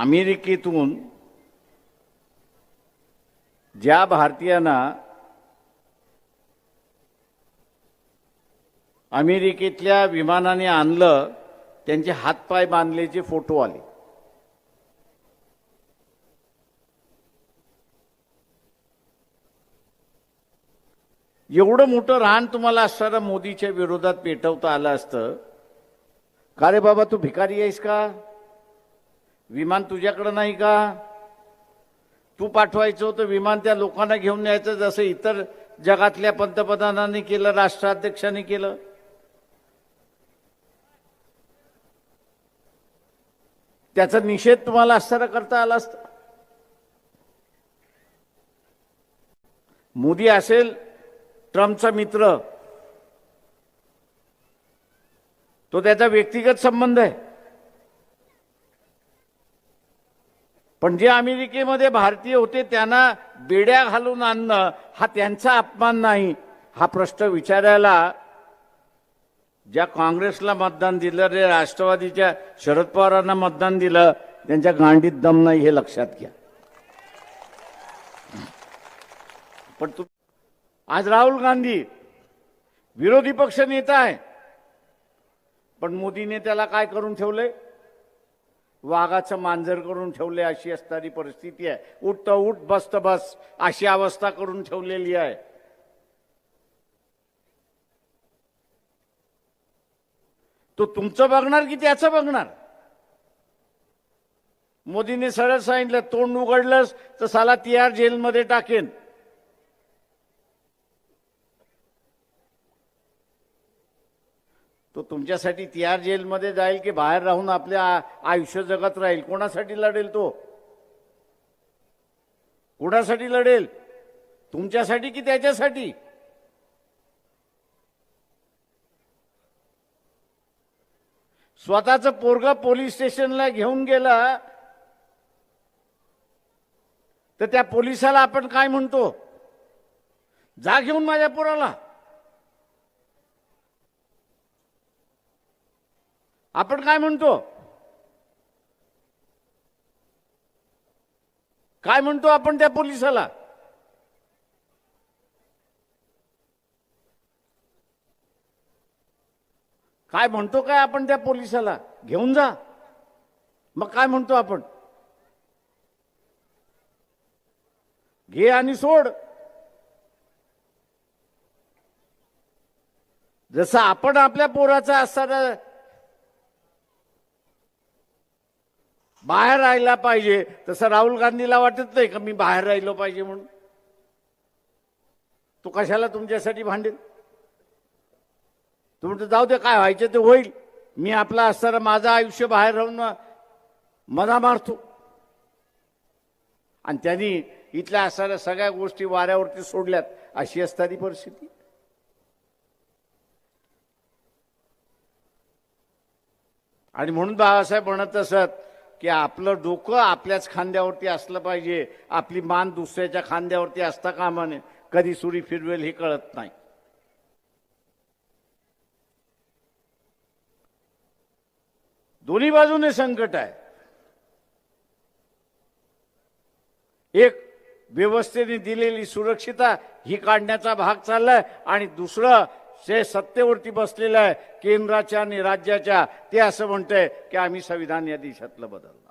अमेरिकेतून ज्या भारतीयांना अमेरिकेतल्या विमानाने आणलं त्यांचे हातपाय बांधल्याचे फोटो आले. एवढं मोठं रान तुम्हाला असताना मोदीच्या विरोधात पेटवता आलं असतं. का रे बाबा तू भिकारी आहेस का? विमान तुझ्याकडं नाही का? तू पाठवायचं होतं विमान त्या लोकांना घेऊन यायचं जसं इतर जगातल्या पंतप्रधानांनी केलं राष्ट्राध्यक्षांनी केलं. त्याचा निषेध तुम्हाला असताना करता आला असता. मोदी असेल ट्रम्पचा मित्र तो त्याचा व्यक्तिगत संबंध आहे. पण जे अमेरिकेमध्ये भारतीय होते त्यांना बेड्या घालून आणणं हा त्यांचा अपमान नाही. हा प्रश्न विचारायला ज्या काँग्रेसला मतदान दिलं रे राष्ट्रवादीच्या शरद पवारांना मतदान दिलं त्यांच्या गांडीत दम नाही हे लक्षात घ्या. पण तू आज राहुल गांधी विरोधी पक्ष नेता आहे. पण मोदीने त्याला काय करून ठेवलंय? वाघाचं मांजर करून ठेवले अशी असणारी परिस्थिती आहे. उठत उठ बसत बस अशी अवस्था करून ठेवलेली आहे. तो तुमचं बघणार की त्याचं बघणार? मोदीने सरळ सांगितलं तोंड उघडलंच तर साला तिहार जेलमध्ये टाकेन. तो तुमच्यासाठी तिहार जेलमध्ये जाईल की बाहेर राहून आपल्या आयुष्य जगत राहील? कोणासाठी लढेल तो? कोणासाठी लढेल? तुमच्यासाठी की त्याच्यासाठी? स्वतःच पोरगा पोलीस स्टेशनला घेऊन गेला तर त्या पोलिसाला आपण काय म्हणतो? जा घेऊन माझ्या पोराला. आपण काय म्हणतो? काय म्हणतो आपण त्या पोलिसाला? काय म्हणतो काय आपण त्या पोलिसाला? घेऊन जा. मग काय म्हणतो आपण? घे आणि सोड. जसं आपण आपल्या पोराचा असताना बाहेर राहायला पाहिजे. तसं राहुल गांधीला वाटत नाही का मी बाहेर राहिलो पाहिजे म्हणून? तो कशाला तुमच्यासाठी भांडेल? तुम्ही तर जाऊ दे काय व्हायचं ते होईल. मी आपला असताना माझं आयुष्य बाहेर राहून मजा मारतो. आणि त्यांनी इथल्या असणाऱ्या सगळ्या गोष्टी वाऱ्यावरती सोडल्यात. अशी असणारी परिस्थिती. आणि म्हणून बाबासाहेब म्हणत असत की आपलं डोकं आपल्याच खांद्यावरती असलं पाहिजे. आपली मान दुसऱ्याच्या खांद्यावरती असता कामा नये. कधी सुरी फिरवेल हे कळत नाही. दोन्ही बाजूने संकट आहे. एक व्यवस्थेने दिलेली सुरक्षिता ही काढण्याचा भाग चाललाय आणि दुसरं जे सत्तेवरती बसलेलं आहे केंद्राच्या आणि राज्याच्या ते असं म्हणतंय की आम्ही संविधान या देशातलं बदललं.